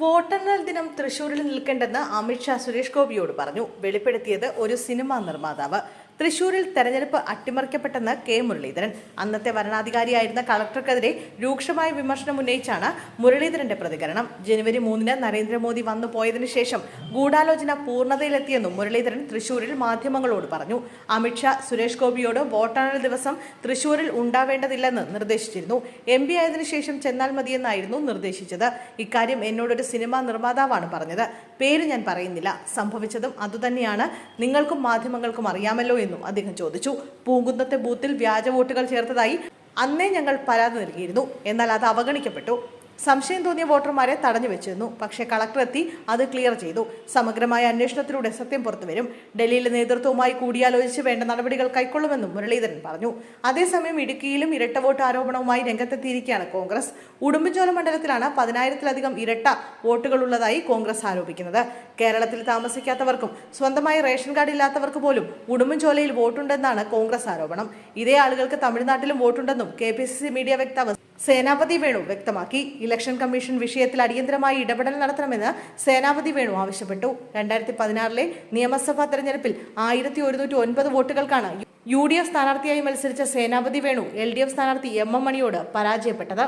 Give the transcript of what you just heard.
വോട്ടെണ്ണൽ ദിനം തൃശൂരിൽ നിൽക്കേണ്ടെന്ന് അമിത്ഷാ സുരേഷ് ഗോപിയോട് പറഞ്ഞു. വെളിപ്പെടുത്തിയത് ഒരു സിനിമാ നിർമ്മാതാവ്. തൃശൂരിൽ തെരഞ്ഞെടുപ്പ് അട്ടിമറിക്കപ്പെട്ടെന്ന് കെ മുരളീധരൻ. അന്നത്തെ വരണാധികാരിയായിരുന്ന കളക്ടർക്കെതിരെ രൂക്ഷമായ വിമർശനം ഉന്നയിച്ചാണ് മുരളീധരന്റെ പ്രതികരണം. ജനുവരി മൂന്നിന് നരേന്ദ്രമോദി വന്നു പോയതിനു ശേഷം ഗൂഢാലോചന പൂർണതയിലെത്തിയെന്നും മുരളീധരൻ തൃശൂരിൽ മാധ്യമങ്ങളോട് പറഞ്ഞു. അമിത്ഷാ സുരേഷ് ഗോപിയോട് വോട്ടെണ്ണൽ ദിവസം തൃശൂരിൽ ഉണ്ടാവേണ്ടതില്ലെന്ന് നിർദ്ദേശിച്ചിരുന്നു. എം പി ആയതിനു ശേഷം ചെന്നാൽ മതിയെന്നായിരുന്നു നിർദ്ദേശിച്ചത്. ഇക്കാര്യം എന്നോടൊരു സിനിമാ നിർമ്മാതാവാണ് പറഞ്ഞത്. പേര് ഞാൻ പറയുന്നില്ല. സംഭവിച്ചതും അതുതന്നെയാണ്. നിങ്ങൾക്കും മാധ്യമങ്ങൾക്കും അറിയാമല്ലോ എന്നും അദ്ദേഹം ചോദിച്ചു. പൂങ്കുന്നത്തെ ബൂത്തിൽ വ്യാജ വോട്ടുകൾ ചേർത്തതായി അന്നേ ഞങ്ങൾ പരാതി നൽകിയിരുന്നു. എന്നാൽ അത് അവഗണിക്കപ്പെട്ടു. സംശയം തോന്നിയ വോട്ടർമാരെ തടഞ്ഞു വെച്ചിരുന്നു. പക്ഷേ കളക്ടർ എത്തി അത് ക്ലിയർ ചെയ്തു. സമഗ്രമായ അന്വേഷണത്തിലൂടെ സത്യം പുറത്തുവരും ഡൽഹിയിലെ നേതൃത്വവുമായി കൂടിയാലോചിച്ച് വേണ്ട നടപടികൾ കൈക്കൊള്ളുമെന്നും മുരളീധരൻ പറഞ്ഞു. അതേസമയം ഇടുക്കിയിലും ഇരട്ട വോട്ട് ആരോപണവുമായി രംഗത്തെത്തിയിരിക്കുകയാണ് കോൺഗ്രസ്. ഉടുമ്പൻചോല മണ്ഡലത്തിലാണ് പതിനായിരത്തിലധികം ഇരട്ട വോട്ടുകളുള്ളതായി കോൺഗ്രസ് ആരോപിക്കുന്നത്. കേരളത്തിൽ താമസിക്കാത്തവർക്കും സ്വന്തമായി റേഷൻ കാർഡ് ഇല്ലാത്തവർക്ക് പോലും ഉടുമ്പൻചോലയിൽ വോട്ടുണ്ടെന്നാണ് കോൺഗ്രസ് ആരോപണം. ഇതേ ആളുകൾക്ക് തമിഴ്നാട്ടിലും വോട്ടുണ്ടെന്നും കെ മീഡിയ വക്താവ് സേനാപതി വേണു വ്യക്തമാക്കി. ഇലക്ഷൻ കമ്മീഷൻ വിഷയത്തിൽ അടിയന്തരമായി ഇടപെടൽ നടത്തണമെന്ന് സേനാപതി വേണു ആവശ്യപ്പെട്ടു. രണ്ടായിരത്തി പതിനാറിലെ നിയമസഭാ തെരഞ്ഞെടുപ്പിൽ ആയിരത്തി ഒരുന്നൂറ്റി ഒൻപത് വോട്ടുകൾക്കാണ് യു ഡി എഫ് സ്ഥാനാർത്ഥിയായി മത്സരിച്ച Senapathy Venu L D F സ്ഥാനാർത്ഥി എം എം മണിയോട് പരാജയപ്പെട്ടത്.